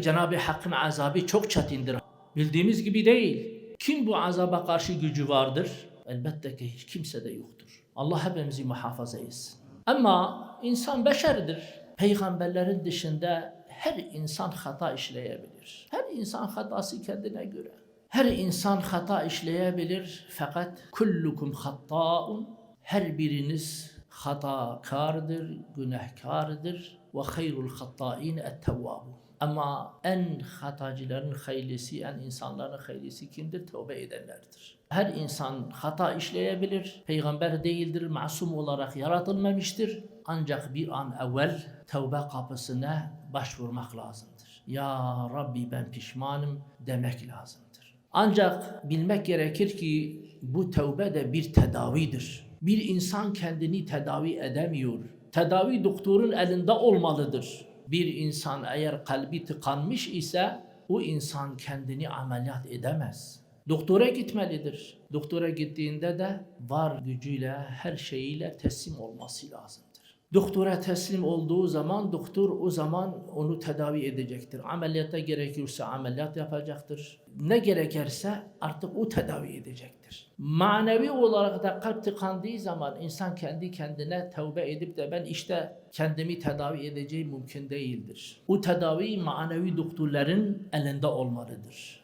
Cenab-ı Hakk'ın azabı çok çetindir. Bildiğimiz gibi değil. Kim bu azaba karşı gücü vardır? Elbette ki hiç kimse de yoktur. Allah hepimizi muhafaza etsin. Ama insan beşerdir. Peygamberlerin dışında her insan hata işleyebilir. Her insan hatası kendine göre. Her insan hata işleyebilir fakat kullukum hattaun her biriniz hatakardır, günahkardır ve hayrul hattain et-tevvabun. Ama en hatacıların haylisi, en insanların haylisi kimdir? Tövbe edenlerdir. Her insan hata işleyebilir. Peygamber değildir, masum olarak yaratılmamıştır. Ancak bir an evvel tövbe kapısına başvurmak lazımdır. Ya Rabbi ben pişmanım demek lazımdır. Ancak bilmek gerekir ki bu tövbe de bir tedavidir. Bir insan kendini tedavi edemiyor. Tedavi doktorun elinde olmalıdır. Bir insan eğer kalbi tıkanmış ise o insan kendini ameliyat edemez. Doktora gitmelidir. Doktora gittiğinde de var gücüyle, her şeyiyle teslim olması lazımdır. Doktora teslim olduğu zaman doktor o zaman onu tedavi edecektir. Ameliyata gerekiyorsa ameliyat yapacaktır. Ne gerekirse artık o tedavi edecektir. Manevi olarak da kalp tıkandığı zaman insan kendi kendine tövbe edip de ben işte kendimi tedavi edeceğim mümkün değildir. O tedavi manevi doktorların elinde olmalıdır.